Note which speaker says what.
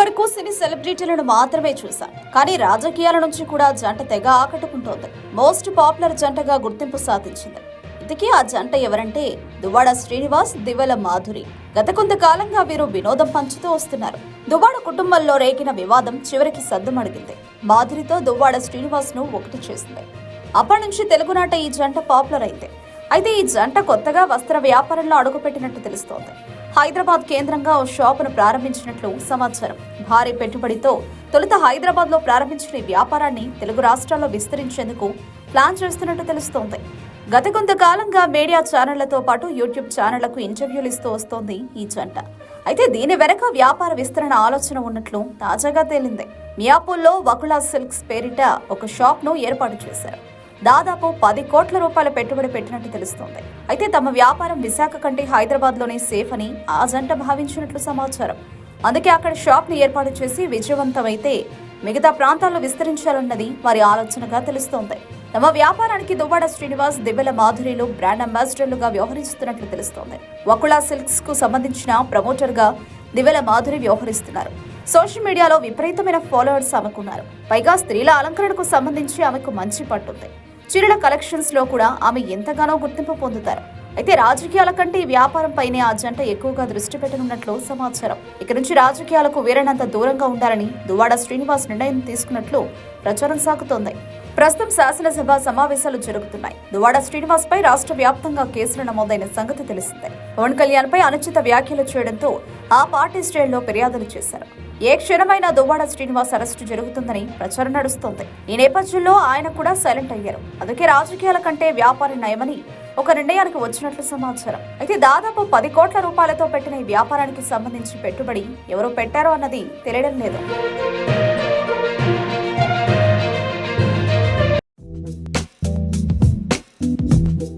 Speaker 1: వరకు సినీ సెలబ్రిటీలను మాత్రమే చూశాం కానీ రాజకీయాల నుంచి కూడా జంట తెగ ఆకట్టుకుంటోంది. మోస్ట్ పాపులర్ జంటగా గుర్తింపు సాధించింది. ఇంతకీ ఆ జంట ఎవరంటే దువ్వాడ శ్రీనివాస్ దివెల మాధురి. గత కొంతకాలంగా వీరు వినోదం పంచుతూ వస్తున్నారు. దువ్వాడ కుటుంబంలో రేగిన వివాదం చివరికి సద్దుమడిగింది. మాధురితో దువ్వాడ శ్రీనివాస్ను ఒకటి చేసింది. అప్పటి నుంచి తెలుగునాట ఈ జంట పాపులర్ అయింది. అయితే ఈ జంట కొత్తగా వస్త్ర వ్యాపారంలో అడుగుపెట్టినట్టు తెలుస్తోంది. హైదరాబాద్ కేంద్రంగా ఓ షాపును ప్రారంభించినట్లు సమాచారం. భారీ పెట్టుబడితో తొలుత హైదరాబాద్లో ప్రారంభించిన ఈ వ్యాపారాన్ని తెలుగు రాష్ట్రాల్లో విస్తరించేందుకు ప్లాన్ చేస్తున్నట్టు తెలుస్తోంది. గత కొంతకాలంగా మీడియా ఛానళ్ళతో పాటు యూట్యూబ్ ఛానళ్ళకు ఇంటర్వ్యూలు ఇస్తూ వస్తోంది ఈ జంట. అయితే దీని వెనక వ్యాపార విస్తరణ ఆలోచన ఉన్నట్లు తాజాగా తేలింది. మియాపూర్లో వకులా సిల్క్స్ పేరిట ఒక షాప్ను ఏర్పాటు చేశారు. దాదాపు పది కోట్ల రూపాయల పెట్టుబడి పెట్టినట్టు తెలుస్తోంది. అయితే తమ వ్యాపారం విశాఖ కంటే హైదరాబాద్లోనే సేఫ్ అని ఆ జంట భావించినట్లు సమాచారం. అందుకే అక్కడ షాప్ని ఏర్పాటు చేసి విజయవంతమైతే మిగతా ప్రాంతాల్లో విస్తరించాలన్నది వారి ఆలోచనగా తెలుస్తోంది. తమ వ్యాపారానికి దువ్వాడ శ్రీనివాస్ దివ్యల మాధురిలు బ్రాండ్ అంబాసిడర్లుగా వ్యవహరిస్తున్నట్లు తెలుస్తోంది. వకుళా సిల్క్స్కు సంబంధించిన ప్రమోటర్గా దివ్యల మాధురి వ్యవహరిస్తున్నారు. సోషల్ మీడియాలో విపరీతమైన ఫాలోవర్స్ ఆమెకున్నారు పైగా స్త్రీల అలంకరణకు సంబంధించి ఆమెకు మంచి పట్టుంది. చీరల కలెక్షన్స్లో కూడా ఆమె ఎంతగానో గుర్తింపు పొందుతారు. అయితే రాజకీయాల కంటే వ్యాపారంపైనే వ్యాపారం పైనే ఆ జంట ఎక్కువగా దృష్టి పెట్టనున్నట్లు సమాచారం. ఇక నుంచి రాజకీయాలకు వీరనంత దూరంగా ఉండాలని దువాడ శ్రీనివాస్ నిర్ణయం తీసుకున్నట్లు ప్రచారం సాగుతోంది. ప్రస్తుతం శాసనసభ సమావేశాలు జరుగుతున్నాయి. దువాడ శ్రీనివాస్ పై రాష్ట్ర వ్యాప్తంగా కేసులు నమోదైన సంగతి తెలిసిందే. పవన్ కళ్యాణ్ పై అనుచిత వ్యాఖ్యలు చేయడంతో ఆ పార్టీ శ్రేణిలో ఫిర్యాదులు చేశారు. ఏ క్షణమైనా దువ్వాడ శ్రీనివాస్ అరెస్టు జరుగుతుందని ప్రచారం నడుస్తోంది. ఈ నేపథ్యంలో ఆయన కూడా సైలెంట్ అయ్యారు. అందుకే రాజకీయాల కంటే వ్యాపారి నయమని ఒక నిర్ణయానికి వచ్చినట్లు సమాచారం. అయితే దాదాపు పది కోట్ల రూపాయలతో పెట్టిన ఈ వ్యాపారానికి సంబంధించి పెట్టుబడి ఎవరు పెట్టారో అన్నది తెలియడం లేదు.